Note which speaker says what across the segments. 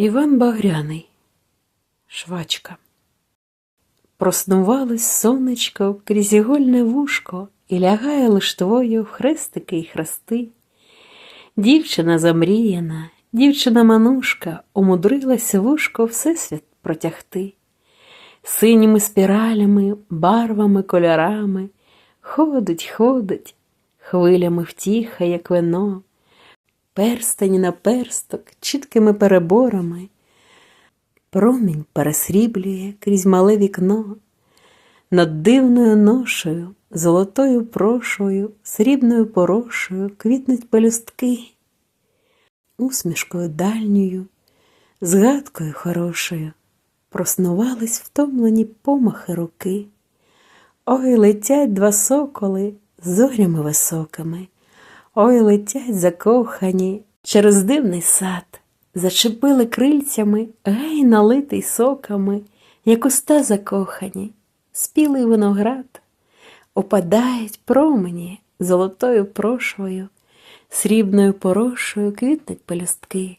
Speaker 1: Іван Багряний, швачка. Проснувалось сонечко крізь ігольне вушко і лягає лиштвою в хрестики й хрести. Дівчина замріяна, дівчина манушка умудрилася вушко всесвіт протягти. Синіми спіралями, барвами, кольорами ходить, ходить, хвилями втіха, як вино, перстень на персток, чіткими переборами. Промінь пересріблює крізь мале вікно, над дивною ношею, золотою прошою, срібною порошою квітнуть пелюстки, усмішкою дальньою, згадкою хорошою проснувались втомлені помахи руки. Ой, летять два соколи зорями високими, ой, летять закохані через дивний сад, зачепили крильцями, гей, налитий соками, як уста закохані, спілий виноград, опадають промені золотою прошвою, срібною порошою квітнуть пелюстки,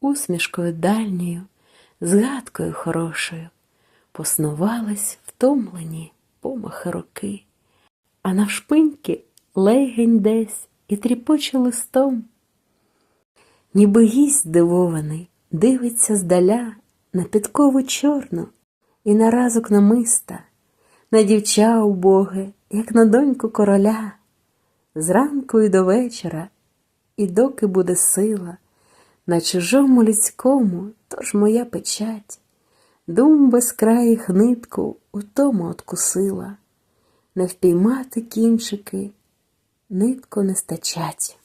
Speaker 1: усмішкою дальньою, згадкою хорошою, поснувались втомлені помахи роки, а навшпиньки легень десь і тріпоче листом. Ніби гість здивований, дивиться здаля на підкову чорну і на разок намиста, на дівча убоге, як на доньку короля, зранку і до вечора, і доки буде сила, на чужому людському, тож моя печать, дум без країх нитку у тому откусила, не впіймати кінчики, нитку не стачать.